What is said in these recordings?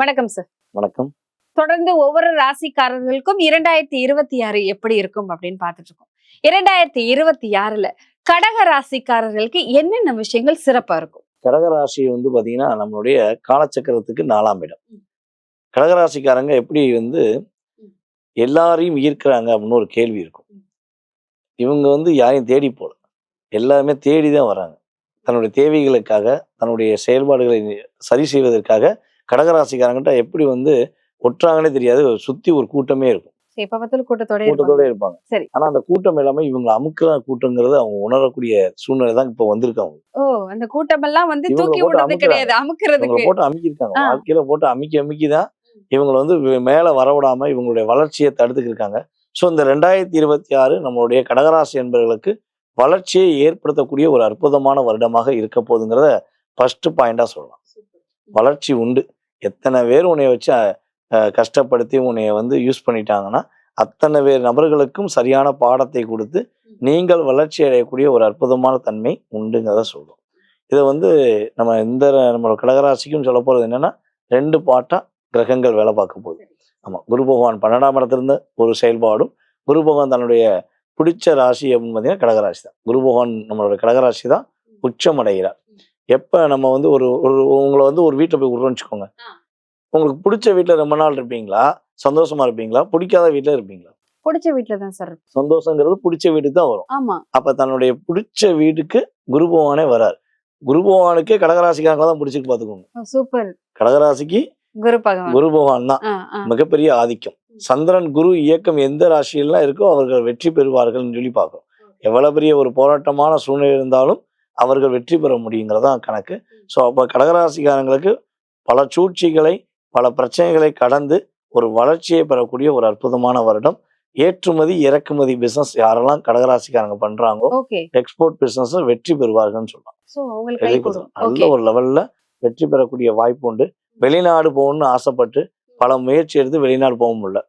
வணக்கம் சார் வணக்கம். தொடர்ந்து ஒவ்வொரு ராசிக்காரர்களுக்கும் இரண்டாயிரத்தி இருபத்தி ஆறு எப்படி இருக்கும் அப்படின்னு பார்த்துட்டு இருக்கோம். இரண்டாயிரத்தி இருபத்தி ஆறுல கடக ராசிக்காரர்களுக்கு என்னென்ன விஷயங்கள் சிறப்பா இருக்கும்? கடகராசி வந்து பாத்தீங்கன்னா நம்மளுடைய காலச்சக்கரத்துக்கு நாலாம் இடம். கடகராசிக்காரங்க எப்படி வந்து எல்லாரையும் ஈர்க்கிறாங்க அப்படின்னு ஒரு கேள்வி இருக்கும். இவங்க வந்து யாரையும் தேடி போல. எல்லாருமே தேடி தான் வராங்க. தன்னுடைய தேவைகளுக்காக தன்னுடைய செயல்பாடுகளை சரி செய்வதற்காக கடகராசிக்காரங்கிட்ட எப்படி வந்து ஒற்றாங்கன்னே தெரியாது. சுத்தி ஒரு கூட்டமே இருக்கும். கூட்டத்தோட இருப்பாங்க. சரி. ஆனா அந்த கூட்டம் எல்லாமே இவங்களை அமுக்கிற கூட்டங்கிறது அவங்க உணரக்கூடிய சூழ்நிலை தான் இப்ப வந்திருக்காங்க ஓ அந்த கூட்டம் எல்லாம் வந்து இவங்க தூக்கி விடுறது. கிடையாது. அமுக்குறதுக்கு. போட்டு அமுக்கியிருக்காங்க. ஆ. வாழ்க்கையில போட்டு அமுக்கி அமுக்கி தான் இவங்களை வந்து மேல வரவிடாம இவங்களுடைய வளர்ச்சியை தடுத்துக்கிட்டு இருக்காங்க. ஸோ இந்த ரெண்டாயிரத்தி இருபத்தி ஆறு நம்மளுடைய கடகராசி என்பவர்களுக்கு வளர்ச்சியை ஏற்படுத்தக்கூடிய ஒரு அற்புதமான வருடமாக இருக்க போகுதுங்கிறத ஃபர்ஸ்ட் பாயிண்டா சொல்லலாம். வளர்ச்சி உண்டு. எத்தனை பேர் உன்னைய வச்சு கஷ்டப்படுத்தி உன்னைய வந்து யூஸ் பண்ணிட்டாங்கன்னா அத்தனை பேர் நபர்களுக்கும் சரியான பாடத்தை கொடுத்து நீங்கள் வளர்ச்சி அடையக்கூடிய ஒரு அற்புதமான தன்மை உண்டுங்கிறத சொல்றோம். இதை வந்து நம்ம இந்த நம்ம கடகராசிக்கும் சொல்ல போறது என்னன்னா ரெண்டு பாட்டா கிரகங்கள் வேலை பார்க்க போகுது. ஆமா குரு பகவான் பன்னெண்டாம் இடத்திலிருந்து ஒரு செயல்பாடும் குரு பகவான் தன்னுடைய பிடிச்ச ராசி அப்படின்னு பார்த்தீங்கன்னா கடகராசி தான். குரு பகவான் நம்மளோட கடகராசி தான் உச்சம் அடைகிறார். எப்ப நம்ம வந்து ஒரு ஒரு உங்களை வந்து ஒரு வீட்டில் போய் விட்றோம்னு வச்சுக்கோங்க. உங்களுக்கு பிடிச்ச வீட்டில் ரொம்ப நாள் இருப்பீங்களா? சந்தோஷமா இருப்பீங்களா? பிடிக்காத வீட்டில் இருப்பீங்களா? பிடிச்ச வீட்டுல தான் சார். சந்தோஷங்கிறது பிடிச்ச வீட்டுக்கு தான் வரும். ஆமா. அப்ப தன்னுடைய பிடிச்ச வீட்டுக்கு குரு பகவானே வரார். குரு பகவானுக்கே கடகராசிக்காரங்கள தான் பிடிச்சிட்டு பார்த்துக்கோங்க. சூப்பர் கடகராசிக்கு குரு பகவான். குரு பகவான் தான். மிகப்பெரிய ஆதிக்கம். சந்திரன் குரு இயக்கம் எந்த ராசியெல்லாம் இருக்கோ அவர்கள் வெற்றி பெறுவார்கள்னு சொல்லி பார்க்கிறோம். எவ்வளவு பெரிய ஒரு போராட்டமான சூழ்நிலை இருந்தாலும் அவர்கள் வெற்றி பெற முடியுங்கிறதான் கணக்கு. ஸோ அப்போ கடகராசிக்காரங்களுக்கு பல சூழ்ச்சிகளை பல பிரச்சனைகளை கடந்து ஒரு வளர்ச்சியை பெறக்கூடிய ஒரு அற்புதமான வருடம். ஏற்றுமதி இறக்குமதி பிசினஸ் யாரெல்லாம் கடகராசிக்காரங்க பண்றாங்களோ எக்ஸ்போர்ட் பிசினஸ் வெற்றி பெறுவார்கள்னு சொல்லலாம். நல்ல ஒரு லெவல்ல வெற்றி பெறக்கூடிய வாய்ப்பு உண்டு. வெளிநாடு போகணும்னு ஆசைப்பட்டு பல முயற்சி எடுத்து வெளிநாடு போக முடியல.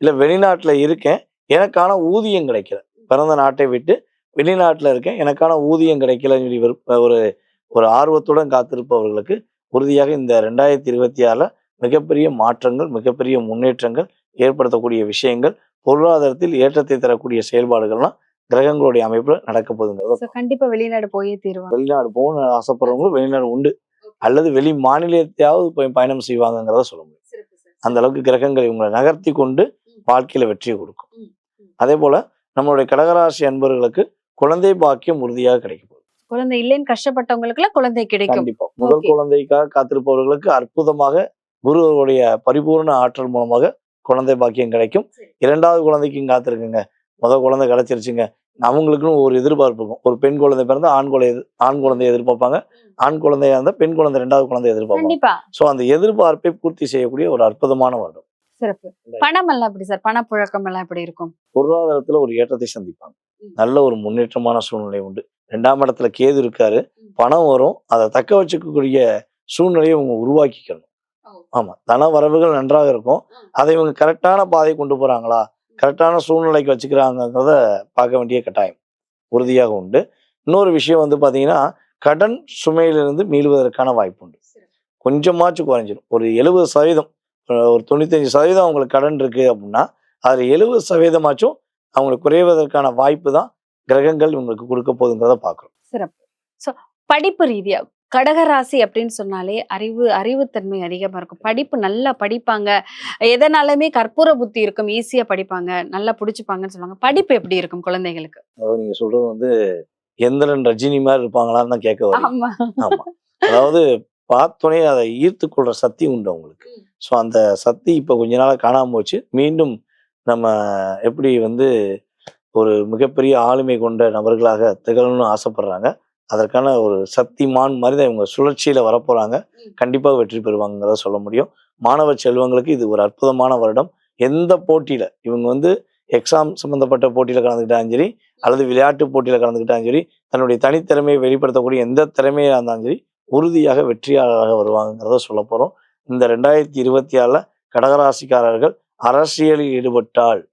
இல்ல வெளிநாட்டுல இருக்கேன். எனக்கான ஊதியம் கிடைக்கல. பிறந்த நாட்டை விட்டு வெளிநாட்டுல இருக்கேன். எனக்கான ஊதியம் கிடைக்கலன்னு சொல்லி ஒரு ஒரு ஆர்வத்துடன் காத்திருப்பவர்களுக்கு உறுதியாக இந்த ரெண்டாயிரத்தி இருபத்தி ஆறுல மிகப்பெரிய மாற்றங்கள் மிகப்பெரிய முன்னேற்றங்கள் ஏற்படுத்தக்கூடிய விஷயங்கள் பொருளாதாரத்தில் ஏற்றத்தை தரக்கூடிய செயல்பாடுகள்லாம் கிரகங்களுடைய அமைப்புல நடக்க போகுதுங்கிறத So, கண்டிப்பா வெளிநாடு போயே தீருவாங்க. வெளிநாடு போகணும்னு ஆசைப்படுறவங்களும் வெளிநாடு உண்டு. அல்லது வெளி மாநிலத்தையாவது போய் பயணம் செய்வாங்கங்கிறத சொல்ல முடியும். அந்த அளவுக்கு கிரகங்கள் இவங்களை நகர்த்தி கொண்டு வாழ்க்கையில வெற்றியை கொடுக்கும். அதே போல நம்மளுடைய கடகராசி அன்பர்களுக்கு குழந்தை பாக்கியம் உறுதியாக கிடைக்கும் குழந்தை இல்லைன்னு கஷ்டப்பட்டவங்களுக்கு எல்லாம் குழந்தை கிடைக்கும். கண்டிப்பா. முதல். குழந்தைக்காக காத்திருப்பவர்களுக்கு அற்புதமாக குருவருடைய பரிபூர்ண ஆற்றல் மூலமாக குழந்தை பாக்கியம் கிடைக்கும். இரண்டாவது குழந்தைக்கும் காத்திருக்குங்க. முதல் குழந்தை கிடைச்சிருச்சுங்க. அவங்களுக்குன்னு ஒரு எதிர்பார்ப்பு இருக்கும். ஒரு பெண் குழந்தை பிறந்தா ஆண் குழந்தை ஆண் குழந்தையை எதிர்பார்ப்பாங்க. ஆண் குழந்தையா இருந்தா பெண் குழந்தை ரெண்டாவது குழந்தை எதிர்பார்ப்பாங்க. சோ அந்த எதிர்பார்ப்பை பூர்த்தி செய்யக்கூடிய ஒரு அற்புதமான வருடம். சிறப்பு. பணம் எல்லாம் எப்படி சார்? பணப்புழக்கம் எல்லாம் எப்படி இருக்கும்? பொருளாதாரத்துல ஒரு ஏற்றத்தை சந்திப்பாங்க. நல்ல ஒரு முன்னேற்றமான சூழ்நிலை உண்டு. ரெண்டாம் இடத்துல கேது இருக்காரு. பணம் வரும். அதை தக்க வச்சுக்கக்கூடிய சூழ்நிலையை இவங்க உருவாக்கிக்கணும். ஆமா. தன வரவுகள் நன்றாக இருக்கும். அதை இவங்க கரெக்டான பாதை கொண்டு போறாங்களா? கரெக்டான சூழ்நிலைக்கு வச்சுக்கிறாங்கிறத பார்க்க வேண்டிய கட்டாயம். உறுதியாக உண்டு. இன்னொரு விஷயம் வந்து பாத்தீங்கன்னா கடன் சுமையிலிருந்து மீளுவதற்கான வாய்ப்பு உண்டு. கொஞ்சமாச்சும் குறைஞ்சிடும் ஒரு எழுபது சதவீதம் ஒரு தொண்ணூத்தஞ்சு சதவீதம் அவங்களுக்கு கடன் இருக்கு அப்படின்னா அதில் எழுபது சதவீதமாச்சும் அவங்களுக்கு குறைவதற்கான வாய்ப்பு தான் கிரகங்கள் இவங்களுக்கு கொடுக்க போகுதுங்கிறத பார்க்குறோம் சிறப்பு. சோ படிப்பு ரீதியா கடகராசி அப்படின்னு சொன்னாலே அறிவு அறிவுத்தன்மை அதிகமா இருக்கும். படிப்பு நல்லா படிப்பாங்க. எதனாலுமே கற்பூர புத்தி இருக்கும். ஈஸியா படிப்பாங்க. நல்லா புடிச்சுப்பாங்கன்னு சொல்லுவாங்க. படிப்பு எப்படி இருக்கும் குழந்தைகளுக்கு? அதாவது நீங்க சொல்றது வந்து எந்திரன் ரஜினி மாதிரி இருப்பாங்களான்னு தான் கேட்க வரும். ஆமா. ஆமா. அதாவது பார்த்தோன்னே அதை ஈர்த்து கொள்ற சக்தி உண்டு அவங்களுக்கு. ஸோ அந்த சக்தி இப்போ கொஞ்ச நாளாக காணாம போச்சு. மீண்டும் நம்ம எப்படி வந்து ஒரு மிகப்பெரிய ஆளுமை கொண்ட நபர்களாக திகழணும்னு ஆசைப்படுறாங்க. அதற்கான ஒரு சக்திமான் மாதிரி தான் இவங்க சுழற்சியில வரப்போறாங்க. கண்டிப்பாக வெற்றி பெறுவாங்கிறத சொல்ல முடியும். மாணவ செல்வங்களுக்கு இது ஒரு அற்புதமான வருடம். எந்த போட்டியில இவங்க வந்து எக்ஸாம் சம்பந்தப்பட்ட போட்டியில கலந்துக்கிட்டாலும் சரி அல்லது விளையாட்டு போட்டியில கலந்துக்கிட்டாலும் சரி தன்னுடைய தனித்திறமையை வெளிப்படுத்தக்கூடிய எந்த திறமையா இருந்தாலும் சரி உறுதியாக வெற்றியாளராக வருவாங்கிறத சொல்ல போறோம். இந்த ரெண்டாயிரத்தி இருபத்தி ஆறுல கடகராசிக்காரர்கள் அரசியலில் ஈடுபட்டால்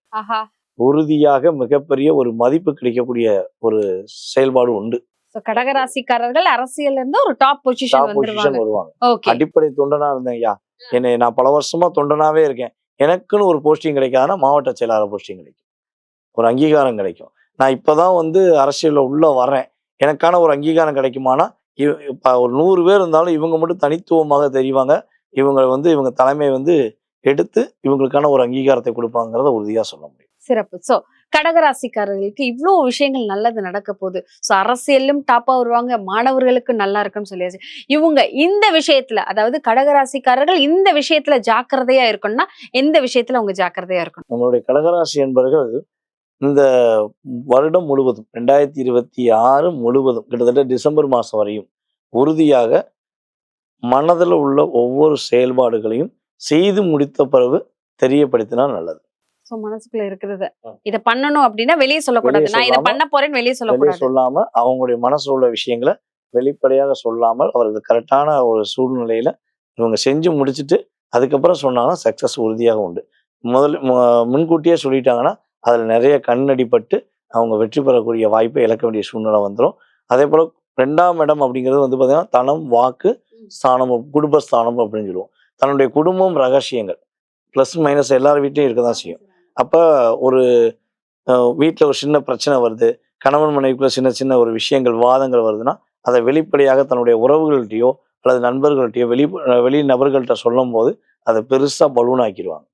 உறுதியாக மிகப்பெரிய ஒரு மதிப்பு கிடைக்கக்கூடிய ஒரு செயல்பாடு உண்டு. கடகராசிக்காரர்கள் அரசியல்ல இருந்து ஒரு டாப் பொசிஷன் வருவாங்க. அடிப்படை தொண்டனா இருந்தேன் ஐயா. என்னை நான் பல வருஷமா தொண்டனாவே இருக்கேன். எனக்குன்னு ஒரு போஸ்டிங் கிடைக்காதுன்னா மாவட்ட செயலாளர் போஸ்டிங் கிடைக்கும். ஒரு அங்கீகாரம் கிடைக்கும். நான் இப்பதான் வந்து அரசியல்ல உள்ள வர்றேன். எனக்கான ஒரு அங்கீகாரம் கிடைக்குமானா இவ- இப்ப ஒரு நூறு பேர் இருந்தாலும் இவங்க மட்டும் தனித்துவமாக தெரிவாங்க. இவங்க வந்து இவங்க தலைமை வந்து எடுத்து இவங்களுக்கான ஒரு அங்கீகாரத்தை கொடுப்பாங்கிறத உறுதியா சொல்ல முடியும். சிறப்பு. சோ கடகராசிக்காரர்களுக்கு இவ்வளவு விஷயங்கள் நல்லது நடக்க போகுது. சோ அரசியலும் டாப்பா வருவாங்க. மாணவர்களுக்கு நல்லா இருக்குன்னு சொல்லியாச்சு. இவங்க இந்த விஷயத்துல அதாவது கடகராசிக்காரர்கள் இந்த விஷயத்துல ஜாக்கிரதையா இருக்கணும்னா எந்த விஷயத்துல அவங்க ஜாக்கிரதையா இருக்கணும்? நம்மளுடைய கடகராசி என்பவர்கள் இந்த வருடம் முழுவதும் ரெண்டாயிரத்தி இருபத்தி ஆறு முழுவதும் கிட்டத்தட்ட டிசம்பர் மாதம் வரையும் உறுதியாக மனதில் உள்ள ஒவ்வொரு செயல்பாடுகளையும் செய்து முடித்த பிறகு தெரியப்படுத்தினால் நல்லது. சோ மனசுக்குள்ள இருக்கிறத. இத பண்ணணும் அப்படின்னா வெளியே சொல்லக்கூடாது. நான் இத பண்ண போறேன்னு வெளியே சொல்லக்கூடாது. சொல்லாம அவங்களுடைய மனசுல உள்ள விஷயங்களை வெளிப்படையாக சொல்லாமல் அவர்கள் கரெக்டான ஒரு சூழ்நிலையில இவங்க செஞ்சு முடிச்சுட்டு அதுக்கப்புறம் சொன்னாங்கன்னா சக்சஸ் உறுதியாக உண்டு. முதல் முன்கூட்டியே சொல்லிட்டாங்கன்னா அதுல நிறைய கண்ணடிப்பட்டு அவங்க வெற்றி பெறக்கூடிய வாய்ப்பை இழக்க வேண்டிய சூழ்நிலை வந்துடும் அதே போல ரெண்டாம் இடம் அப்படிங்கிறது வந்து பார்த்தீங்கன்னா தனம் வாக்கு ஸ்தானம் குடும்பஸ்தானம் அப்படின்னு சொல்லுவோம். தன்னுடைய குடும்பம் ரகசியங்கள். ப்ளஸ் மைனஸ் எல்லார் வீட்லையும் இருக்க தான் செய்யும். அப்போ ஒரு வீட்டில் ஒரு சின்ன பிரச்சனை வருது கணவன் மனைவிக்குள்ள சின்ன சின்ன ஒரு விஷயங்கள் வாதங்கள் வருதுன்னா அதை வெளிப்படையாக தன்னுடைய உறவுகள்கிட்டயோ அல்லது நண்பர்கள்ட்டையோ வெளி வெளி நபர்கள்ட்ட சொல்லும் போது அதை பெருசாக பலூன் ஆக்கிடுவாங்க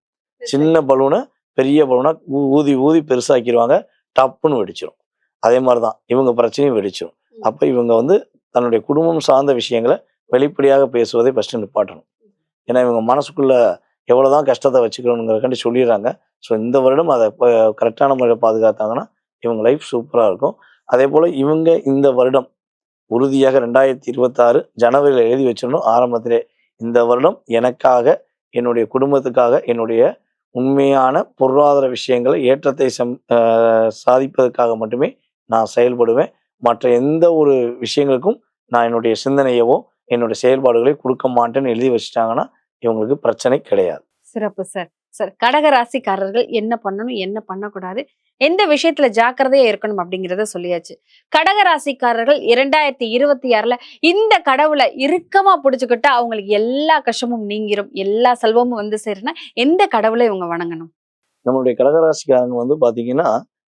சின்ன பலூனை பெரிய பலூனா ஊதி ஊதி பெருசாக்கிடுவாங்க டப்புன்னு வெடிச்சிரும். அதே மாதிரி தான் இவங்க பிரச்சனையும் வெடிச்சிரும். அப்போ இவங்க வந்து தன்னுடைய குடும்பம் சார்ந்த விஷயங்களை வெளிப்படையாக பேசுவதை ஃபஸ்ட்டு நிப்பாட்டணும். ஏன்னா இவங்க மனசுக்குள்ள எவ்வளோதான் கஷ்டத்தை வச்சுக்கணுங்கிறக்காண்டி சொல்லிடுறாங்க. ஸோ இந்த வருடம் அதை கரெக்டான முறையில் பாதுகாத்தாங்கன்னா இவங்க லைஃப் சூப்பராக இருக்கும். அதே போல் இவங்க இந்த வருடம் உறுதியாக ரெண்டாயிரத்தி இருபத்தாறு ஜனவரியில் எழுதி வச்சிடணும் ஆரம்பத்திலே இந்த வருடம் எனக்காக என்னுடைய குடும்பத்துக்காக என்னுடைய உண்மையான பொருளாதார விஷயங்களை ஏற்றத்தை சம் சாதிப்பதற்காக மட்டுமே நான் செயல்படுவேன். மற்ற எந்த ஒரு விஷயங்களுக்கும் நான் என்னுடைய சிந்தனையவோ என்னுடைய செயல்பாடுகளை கொடுக்க மாட்டேன்னு எழுதி வச்சுட்டாங்கன்னா இவங்களுக்கு பிரச்சனை கிடையாது. சிறப்பு சார் சார் கடக ராசிக்காரர்கள் என்ன பண்ணணும் என்ன பண்ணக்கூடாது எந்த விஷயத்துல ஜாக்கிரதையா இருக்கணும் அப்படிங்கறத சொல்லியாச்சு. கடக ராசிக்காரர்கள் இரண்டாயிரத்தி இருபத்தி ஆறுல இந்த கடவுளை இறுக்கமா பிடிச்சுக்கிட்டா அவங்களுக்கு எல்லா கஷ்டமும் நீங்கிரும் எல்லா செல்வமும் வந்து சேருனா எந்த கடவுளை இவங்க வணங்கணும்? நம்மளுடைய கடகராசிக்காரங்க வந்து பாத்தீங்கன்னா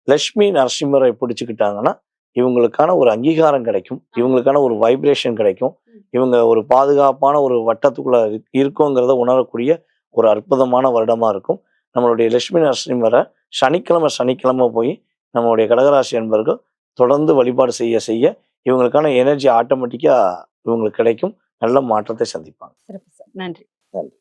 லட்சுமி நரசிம்மரை பிடிச்சுக்கிட்டாங்கன்னா இவங்களுக்கான ஒரு அங்கீகாரம் கிடைக்கும். இவங்களுக்கான ஒரு வைப்ரேஷன் கிடைக்கும். இவங்க ஒரு பாதுகாப்பான ஒரு வட்டத்துக்குள்ள இரு- இருக்கோங்கிறத உணரக்கூடிய ஒரு அற்புதமான வருடமா இருக்கும். நம்மளுடைய லட்சுமி நரசிம்மரை சனிக்கிழமை சனிக்கிழமை போய் நம்மளுடைய கடகராசி என்பவர்கள் தொடர்ந்து வழிபாடு செய்ய செய்ய இவங்களுக்கான எனர்ஜி ஆட்டோமேட்டிக்கா இவங்களுக்கு கிடைக்கும். நல்ல மாற்றத்தை சந்திப்பாங்க. நன்றி. நன்றி.